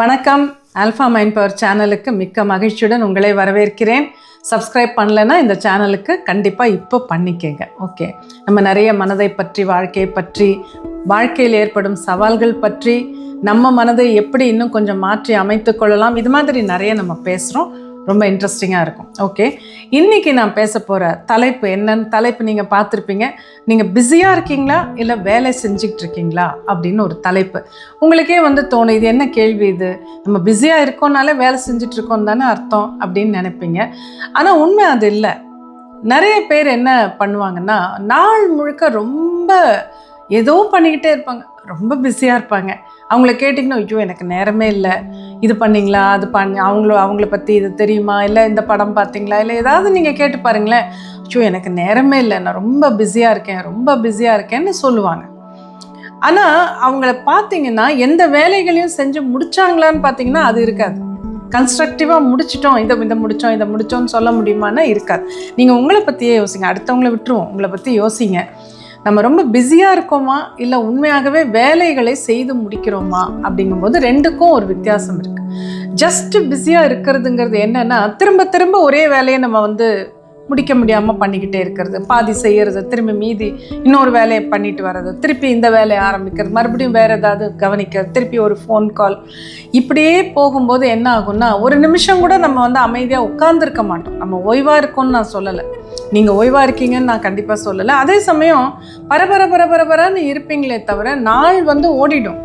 வணக்கம். Alpha mind power சேனலுக்கு மிக்க மகிழ்ச்சியுடன் உங்களை வரவேற்கிறேன். சப்ஸ்கிரைப் பண்ணலைன்னா இந்த சேனலுக்கு கண்டிப்பாக இப்போ பண்ணிக்கங்க. ஓகே நம்ம நிறைய மனதை பற்றி வாழ்க்கையை பற்றி வாழ்க்கையில் ஏற்படும் சவால்கள் பற்றி நம்ம மனதை எப்படி இன்னும் கொஞ்சம் மாற்றி அமைத்து கொள்ளலாம் இது மாதிரி நிறைய நம்ம பேசுகிறோம் ரொம்ப இன்ட்ரெஸ்டிங்காக இருக்கும். ஓகே இன்றைக்கி நான் பேச போகிற தலைப்பு என்னன்னு தலைப்பு நீங்கள் பார்த்துருப்பீங்க. நீங்கள் பிஸியாக இருக்கீங்களா? இல்லை வேலை செஞ்சுக்கிட்டு இருக்கீங்களா அப்படின்னு ஒரு தலைப்பு. உங்களுக்கே வந்து தோணும் இது என்ன கேள்வி இது? நம்ம பிஸியாக இருக்கோம்னாலே வேலை செஞ்சுட்டு இருக்கோம் தானே அர்த்தம் அப்படின்னு நினைப்பீங்க. ஆனால் உண்மை அது இல்லை. நிறைய பேர் என்ன பண்ணுவாங்கன்னா நாள் முழுக்க ரொம்ப ஏதோ பண்ணிக்கிட்டே இருப்பாங்க. ரொம்ப பிஸியாக இருப்பாங்க. அவங்கள கேட்டிங்கன்னா ஐயோ எனக்கு நேரமே இல்லை. இது பண்ணிங்களா? அது பண்ணி அவங்கள அவங்கள பற்றி இது தெரியுமா? இல்லை இந்த படம் பார்த்தீங்களா இல்லை ஏதாவது நீங்கள் கேட்டு பாருங்களேன். ஐயோ எனக்கு நேரமே இல்லை. நான் ரொம்ப பிஸியாக இருக்கேன். ரொம்ப பிஸியாக இருக்கேன்னு சொல்லுவாங்க. ஆனால் அவங்கள பார்த்தீங்கன்னா எந்த வேலைகளையும் செஞ்சு முடிச்சாங்களான்னு பார்த்தீங்கன்னா அது இருக்காது. கன்ஸ்ட்ரக்டிவாக முடிச்சிட்டோம். இதை இதை முடித்தோம் இதை முடித்தோம்னு சொல்ல முடியுமான்னா இருக்காது. நீங்கள் உங்களை பற்றியே யோசிங்க. அடுத்தவங்கள விட்டுருவோம். உங்களை பற்றி யோசிங்க. நம்ம ரொம்ப பிஸியாக இருக்கோமா? இல்லை உண்மையாகவே வேலைகளை செய்து முடிக்கிறோமா? அப்படிங்கும்போது ரெண்டுக்கும் ஒரு வித்தியாசம் இருக்குது ஜஸ்ட் பிஸியாக இருக்கிறதுங்கிறது என்னன்னா திரும்ப திரும்ப ஒரே வேலையை நம்ம வந்து முடிக்க முடியாமல் பண்ணிக்கிட்டே இருக்கிறது. பாதி செய்கிறது திரும்பி மீதி இன்னொரு வேலையை பண்ணிட்டு வர்றது திருப்பி இந்த வேலையை ஆரம்பிக்கிறது மறுபடியும் வேறு ஏதாவது கவனிக்கிறது திருப்பி ஒரு ஃபோன் கால் இப்படியே போகும்போது என்ன ஆகும்னா ஒரு நிமிஷம் கூட நம்ம வந்து அமைதியாக உட்காந்துருக்க மாட்டோம். நம்ம ஓய்வாக இருக்கோம்னு நான் சொல்லலை. நீங்கள் ஓய்வாக இருக்கீங்கன்னு நான் கண்டிப்பாக சொல்லலை. அதே சமயம் பரபர பரபரபரன்னு இருப்பீங்களே தவிர நாள் வந்து ஓடிடும்.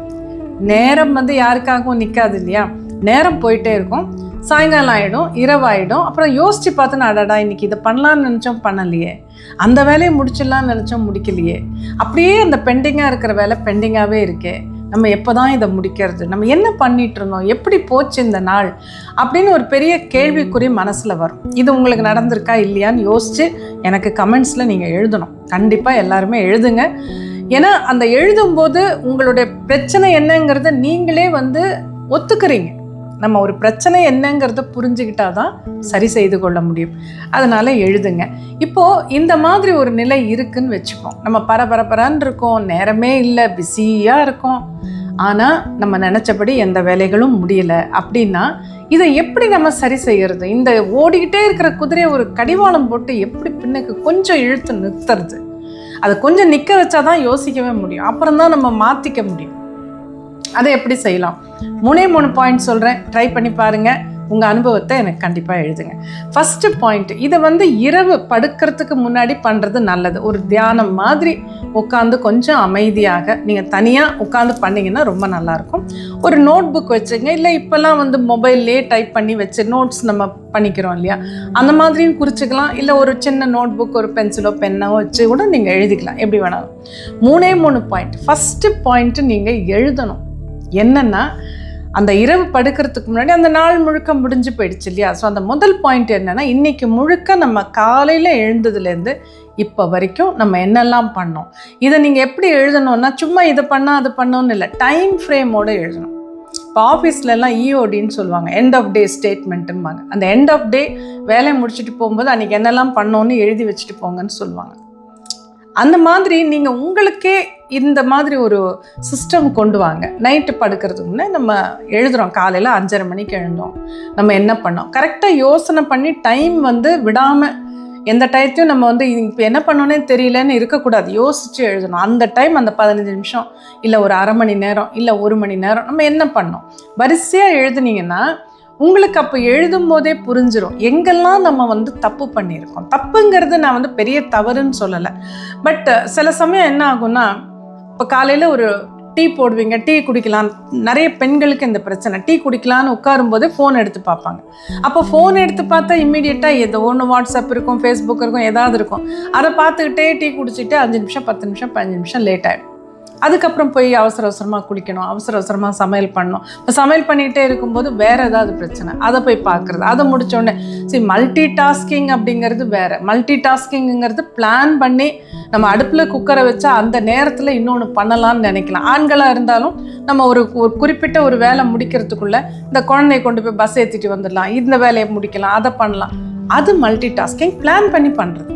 நேரம் வந்து யாருக்காகவும் நிற்காது இல்லையா? நேரம் போயிட்டே இருக்கும். சாயங்காலம் ஆகிடும் இரவாயிடும் அப்புறம் யோசித்து பார்த்து நான் அடடா இன்றைக்கி இதை பண்ணலான்னு நினச்சோம் பண்ணலையே. அந்த வேலையை முடிச்சிடலாம்னு நினச்சோம் முடிக்கலையே. அப்படியே அந்த பெண்டிங்காக இருக்கிற வேலை பெண்டிங்காகவே இருக்கே. நம்ம எப்போ தான் இதை முடிக்கிறது? நம்ம என்ன பண்ணிட்டு இருந்தோம்? எப்படி போச்சு இந்த நாள்? அப்படின்னு ஒரு பெரிய கேள்விக்குறி மனசில் வரும். இது உங்களுக்கு நடந்திருக்கா இல்லையான்னு யோசித்து எனக்கு கமெண்ட்ஸில் நீங்கள் எழுதணும். கண்டிப்பாக எல்லாருமே எழுதுங்க. ஏன்னா அந்த எழுதும்போது உங்களுடைய பிரச்சனை என்னங்கிறத நீங்களே வந்து ஒத்துக்கிறீங்க. நம்ம ஒரு பிரச்சனை என்னங்கிறத புரிஞ்சுக்கிட்டா தான் சரி செய்து கொள்ள முடியும். அதனால் எழுதுங்க. இப்போது இந்த மாதிரி ஒரு நிலை இருக்குன்னு வச்சுப்போம் நம்ம பரபரப்பரான் இருக்கோம் நேரமே இல்லை பிஸியாக இருக்கோம். ஆனால் நம்ம நினச்சபடி எந்த வேலைகளும் முடியலை அப்படின்னா இதை எப்படி நம்ம சரி செய்யறது? இந்த ஓடிக்கிட்டே இருக்கிற குதிரையை ஒரு கடிவாளம் போட்டு எப்படி பின்னுக்கு கொஞ்சம் இழுத்து நிறுத்துறது? அதை கொஞ்சம் நிற்க வச்சா தான் யோசிக்கவே முடியும். அப்புறம் தான் நம்ம மாற்றிக்க முடியும். அதை எப்படி செய்யலாம்? மூணே மூணு பாயிண்ட் சொல்கிறேன் ட்ரை பண்ணி பாருங்கள் உங்கள் அனுபவத்தை எனக்கு கண்டிப்பாக எழுதுங்க. ஃபஸ்ட்டு பாயிண்ட் இதை வந்து இரவு படுக்கிறதுக்கு முன்னாடி பண்ணுறது நல்லது. ஒரு தியானம் மாதிரி உட்காந்து கொஞ்சம் அமைதியாக நீங்கள் தனியாக உட்காந்து பண்ணிங்கன்னா ரொம்ப நல்லாயிருக்கும் ஒரு நோட் புக் வச்சுங்க. இல்லை இப்போல்லாம் வந்து மொபைல்லே டைப் பண்ணி வச்சு நோட்ஸ் நம்ம பண்ணிக்கிறோம் இல்லையா? அந்த மாதிரியும் குறிச்சிக்கலாம். இல்லை ஒரு சின்ன நோட் புக் ஒரு பென்சிலோ பென்னோ வச்சு கூட நீங்கள் எழுதிக்கலாம். எப்படி வேணாலும். மூணே மூணு பாயிண்ட் ஃபஸ்ட்டு பாயிண்ட்டு நீங்கள் எழுதணும். என்னென்னா அந்த இரவு படுக்கிறதுக்கு முன்னாடி அந்த நாள் முழுக்க முடிஞ்சு போயிடுச்சு இல்லையா? ஸோ அந்த முதல் பாயிண்ட் என்னென்னா இன்றைக்கி முழுக்க நம்ம காலையில் எழுந்ததுலேருந்து இப்போ வரைக்கும் நம்ம என்னெல்லாம் பண்ணோம்? இதை நீங்கள் எப்படி எழுதணும்னா சும்மா இதை பண்ணால் அது பண்ணோன்னு இல்லை. டைம் ஃப்ரேமோடு எழுதணும். இப்போ ஆஃபீஸ்லலாம் இஓடின்னு சொல்லுவாங்க. எண்ட் ஆஃப் டே ஸ்டேட்மெண்ட்டும்பாங்க அந்த எண்ட் ஆஃப் டே வேலையை முடிச்சுட்டு போகும்போது அன்றைக்கி என்னெல்லாம் பண்ணோன்னு எழுதி வச்சுட்டு போங்கன்னு சொல்லுவாங்க. அந்த மாதிரி நீங்கள் உங்களுக்கே இந்த மாதிரி ஒரு சிஸ்டம் கொண்டு வாங்க. நைட்டு படுக்கிறதுக்கு முன்னே நம்ம எழுதுகிறோம் காலையில் அஞ்சரை மணிக்கு எழுந்தோம். நம்ம என்ன பண்ணோம்? கரெக்டாக யோசனை பண்ணி டைம் வந்து விடாமல் எந்த டயத்தையும் நம்ம வந்து இப்போ என்ன பண்ணோன்னே தெரியலன்னு இருக்கக்கூடாது. யோசித்து எழுதணும். அந்த டைம் அந்த பதினஞ்சு நிமிஷம் இல்லை ஒரு அரை மணி நேரம் இல்லை ஒரு மணி நேரம் நம்ம என்ன பண்ணோம்? வரிசையாக எழுதுனீங்கன்னா உங்களுக்கு அப்போ எழுதும் போதே புரிஞ்சிடும் எங்கெல்லாம் நம்ம வந்து தப்பு பண்ணியிருக்கோம்? தப்புங்கிறது நான் வந்து பெரிய தவறுன்னு சொல்லலை. பட் சில சமயம் என்ன ஆகும்னா இப்போ காலையில் ஒரு டீ போடுவீங்க டீ குடிக்கலாம். நிறைய பெண்களுக்கு இந்த பிரச்சனை. டீ குடிக்கலான்னு உட்காரும்போது ஃபோன் எடுத்து பார்ப்பாங்க. அப்போ ஃபோன் எடுத்து பார்த்தா இம்மீடியட்டாக ஏதோ ஒன்று வாட்ஸ்அப் இருக்கும் ஃபேஸ்புக் இருக்கும் ஏதாவது இருக்கும். அதை பார்த்துக்கிட்டே டீ குடிச்சிட்டு அஞ்சு நிமிஷம் பத்து நிமிஷம் பதினஞ்சு நிமிஷம் லேட் ஆகிடும் அதுக்கப்புறம் போய் அவசர அவசரமாக குளிக்கணும் அவசர அவசரமாக சமையல் பண்ணணும். இப்போ சமையல் பண்ணிகிட்டே இருக்கும்போது வேறு ஏதாவது பிரச்சனை. அதை போய் பார்க்குறது. அதை முடித்தோடனே சரி மல்டி டாஸ்கிங் அப்படிங்கிறது வேறு. மல்டி டாஸ்கிங்கிறது பிளான் பண்ணி நம்ம அடுப்பில் குக்கரை வச்சா அந்த நேரத்தில் இன்னொன்று பண்ணலாம்னு நினைக்கலாம். ஆண்களாக இருந்தாலும் நம்ம ஒரு ஒரு குறிப்பிட்ட ஒரு வேலை முடிக்கிறதுக்குள்ளே இந்த குழந்தைய கொண்டு போய் பஸ் ஏற்றிட்டு வந்துடலாம். இந்த வேலையை முடிக்கலாம் அதை பண்ணலாம். அது மல்டி டாஸ்கிங் பிளான் பண்ணி பண்ணுறது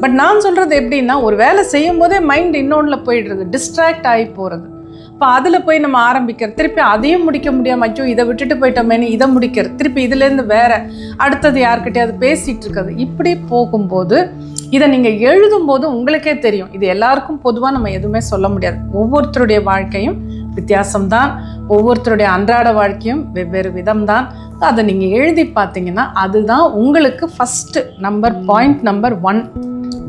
பட் நான் சொல்கிறது எப்படின்னா ஒரு வேலை செய்யும் போதே மைண்ட் இன்னொன்றில் போயிடுறது டிஸ்ட்ராக்ட் ஆகி போகிறது இப்போ அதில் போய் நம்ம ஆரம்பிக்கிற திருப்பி அதையும் முடிக்க முடியாமல் ஐயோ இதை விட்டுட்டு போயிட்டோமேனு இதை முடிக்கிறது. திருப்பி இதுலேருந்து வேற அடுத்தது யார்கிட்டயாவது பேசிகிட்டு இருக்கிறது. இப்படி போகும்போது இதை நீங்கள் எழுதும்போது உங்களுக்கே தெரியும். இது எல்லாருக்கும் பொதுவாக நம்ம எதுவுமே சொல்ல முடியாது. ஒவ்வொருத்தருடைய வாழ்க்கையும் வித்தியாசம்தான். ஒவ்வொருத்தருடைய அன்றாட வாழ்க்கையும் வெவ்வேறு விதம்தான். அதை நீங்கள் எழுதி பார்த்தீங்கன்னா அதுதான் உங்களுக்கு first number point number one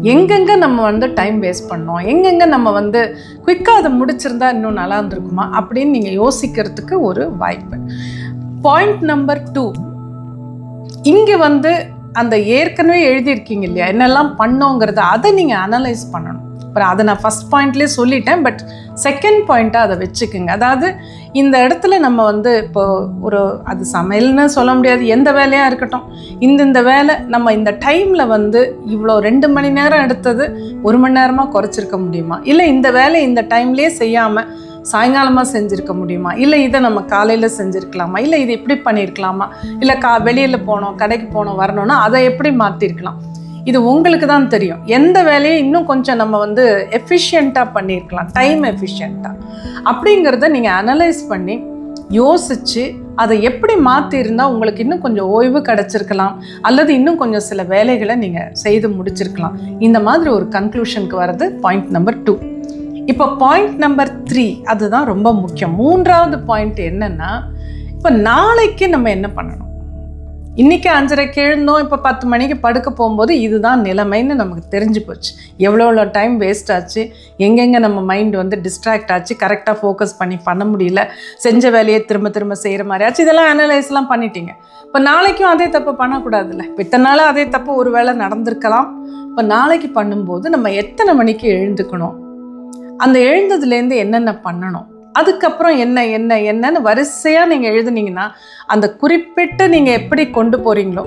எங்கெங்க நம்ம வந்து டைம் வேஸ்ட் பண்ணோம்? எங்கெங்க நம்ம வந்து குயிக்காக அதை முடிச்சிருந்தா இன்னும் நல்லா இருந்திருக்குமா? அப்படின்னு நீங்கள் யோசிக்கிறதுக்கு ஒரு வாய்ப்பு. பாயிண்ட் நம்பர் டூ இங்கே வந்து அந்த ஏற்கனவே எழுதியிருக்கீங்க இல்லையா? என்னெல்லாம் பண்ணோங்கிறத அதை நீங்கள் அனலைஸ் பண்ணணும். அப்புறம் அதை நான் ஃபஸ்ட் பாயிண்ட்லேயே சொல்லிட்டேன் பட் செகண்ட் பாயிண்ட்டாக அதை வச்சுக்கோங்க. அதாவது இந்த இடத்துல நம்ம வந்து இப்போ ஒரு அது சமையல்னு சொல்ல முடியாது எந்த வேலையாக இருக்கட்டும். இந்த இந்த வேலை நம்ம இந்த டைமில் வந்து இவ்வளோ ரெண்டு மணி நேரம் எடுத்தது ஒரு மணி நேரமாக குறைச்சிருக்க முடியுமா? இல்லை இந்த வேலை இந்த டைம்லேயே செய்யாமல் சாயங்காலமாக செஞ்சுருக்க முடியுமா? இல்லை இதை நம்ம காலையில் செஞ்சுருக்கலாமா? இல்லை இது இப்படி பண்ணியிருக்கலாமா இல்லை கா வெளியில் போனோம் கடைக்கு போனோம் வரணும்னா அதை எப்படி மாற்றிருக்கலாம் இது உங்களுக்கு தான் தெரியும். எந்த வேலையை இன்னும் கொஞ்சம் நம்ம வந்து எஃபிஷியண்ட்டாக பண்ணியிருக்கலாம் டைம் எஃபிஷியண்ட்டாக அப்படிங்கிறத நீங்கள் அனலைஸ் பண்ணி யோசித்து அதை எப்படி மாற்றியிருந்தால் உங்களுக்கு இன்னும் கொஞ்சம் ஓய்வு கிடச்சிருக்கலாம். அல்லது இன்னும் கொஞ்சம் சில வேலைகளை நீங்கள் செய்து முடிச்சிருக்கலாம். இந்த மாதிரி ஒரு கன்க்ளூஷனுக்கு வர்றது பாயிண்ட் நம்பர் டூ இப்போ பாயிண்ட் நம்பர் த்ரீ அதுதான் ரொம்ப முக்கியம். மூன்றாவது பாயிண்ட் என்னன்னா இப்போ நாளைக்கு நம்ம என்ன பண்ணணும்? இன்றைக்கி அஞ்சரைக்கு எழுந்தோம் இப்போ பத்து மணிக்கு படுக்க போகும்போது இதுதான் நிலைமைன்னு நமக்கு தெரிஞ்சு போச்சு. எவ்வளோ எவ்வளோ டைம் வேஸ்ட் ஆச்சு? எங்கெங்கே நம்ம மைண்ட் வந்து டிஸ்ட்ராக்ட் ஆச்சு? கரெக்டாக ஃபோக்கஸ் பண்ணி பண்ண முடியல. செஞ்ச வேலையை திரும்ப திரும்ப செய்கிற மாதிரி ஆச்சு. இதெல்லாம் அனலைஸ்லாம் பண்ணிட்டீங்க. இப்போ நாளைக்கும் அதே தப்பு பண்ணக்கூடாதுல்ல. இப்போ இத்தனை நாளாக அதே தப்பு ஒரு வேளை நடந்திருக்கலாம். இப்போ நாளைக்கு பண்ணும்போது நம்ம எத்தனை மணிக்கு எழுந்துக்கணும்? அந்த எழுந்ததுலேருந்து என்னென்ன பண்ணணும்? அதுக்கப்புறம் என்ன என்ன என்னன்னு வரிசையாக நீங்கள் எழுதுனீங்கன்னா அந்த குறிப்பிட்டு நீங்கள் எப்படி கொண்டு போகிறீங்களோ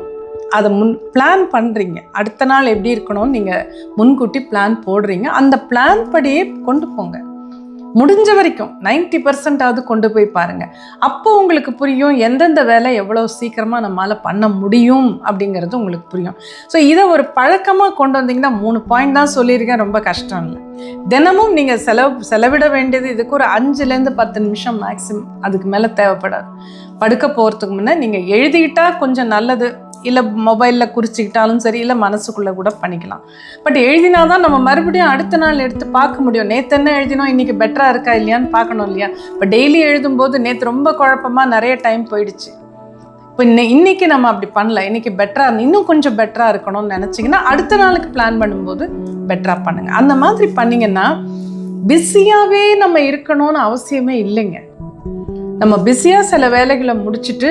அதை முன் பிளான் பண்ணுறீங்க அடுத்த நாள் எப்படி இருக்கணும்னு நீங்கள் முன்கூட்டி பிளான் போடுறீங்க. அந்த பிளான் படியே கொண்டு போங்க. முடிஞ்ச வரைக்கும் நைன்டி பர்சன்டாவது கொண்டு போய் பாருங்கள் அப்போ உங்களுக்கு புரியும் எந்தெந்த வேலை எவ்வளோ சீக்கிரமாக நம்மளால் பண்ண முடியும் அப்படிங்கிறது உங்களுக்கு புரியும். ஸோ இதை ஒரு பழக்கமாக கொண்டு வந்தீங்கன்னா மூணு பாயிண்ட் தான் சொல்லியிருக்கேன் ரொம்ப கஷ்டம் இல்லை. தினமும் நீங்கள் செலவு செலவிட வேண்டியது இதுக்கு ஒரு அஞ்சுலேருந்து பத்து நிமிஷம் மேக்ஸிமம் அதுக்கு மேலே தேவைப்படாது. படுக்க போகிறதுக்கு முன்னே நீங்கள் எழுதிக்கிட்டால் கொஞ்சம் நல்லது. இல்லை மொபைலில் குறிச்சிக்கிட்டாலும் சரி இல்லை மனசுக்குள்ளே கூட பண்ணிக்கலாம். பட் எழுதினா தான் நம்ம மறுபடியும் அடுத்த நாள் எடுத்து பார்க்க முடியும். நேற்று என்ன எழுதினோம்? இன்றைக்கி பெட்டராக இருக்கா இல்லையான்னு பார்க்கணும் இல்லையா? இப்போ டெய்லி எழுதும்போது நேற்று ரொம்ப குழப்பமாக நிறைய டைம் போயிடுச்சு. இப்போ இன்னை இன்னைக்கு நம்ம அப்படி பண்ணல. இன்னைக்கு பெட்டராக இன்னும் கொஞ்சம் பெட்டராக இருக்கணும்னு நினச்சிங்கன்னா அடுத்த நாளுக்கு பிளான் பண்ணும்போது பெட்டராக பண்ணுங்கள் அந்த மாதிரி பண்ணிங்கன்னா பிஸியாகவே நம்ம இருக்கணும்னு அவசியமே இல்லைங்க. நம்ம பிஸியாக சில வேலைகளை முடிச்சுட்டு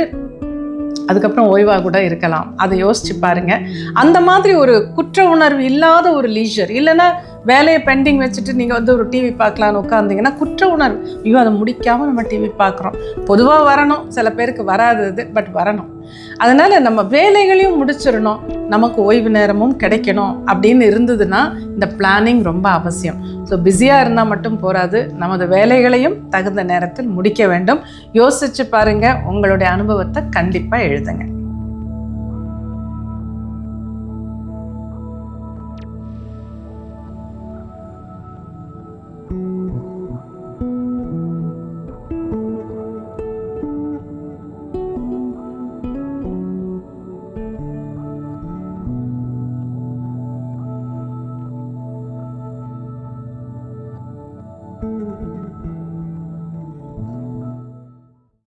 அதுக்கப்புறம் ஓய்வாக கூட இருக்கலாம். அதை யோசிச்சு பாருங்க. அந்த மாதிரி ஒரு குற்ற உணர்வு இல்லாத ஒரு லீஜர் இல்லைன்னா வேலையை பெண்டிங் வச்சுட்டு நீங்கள் வந்து ஒரு டிவி பார்க்கலான்னு உட்காந்தீங்கன்னா குற்ற உணர்வு. ஐயோ அதை முடிக்காமல் நம்ம டிவி பார்க்குறோம். பொதுவாக வரணும் சில பேருக்கு வராதது பட் வரணும். அதனால் நம்ம வேலைகளையும் முடிச்சிடணும். நமக்கு ஓய்வு நேரமும் கிடைக்கணும் அப்படின்னு இருந்ததுன்னா இந்த பிளானிங் ரொம்ப அவசியம். ஸோ பிஸியாக இருந்தால் மட்டும் போராது நமது வேலைகளையும் தகுந்த நேரத்தில் முடிக்க வேண்டும். யோசிச்சு பாருங்கள் உங்களுடைய அனுபவத்தை கண்டிப்பாக எழுதுங்க.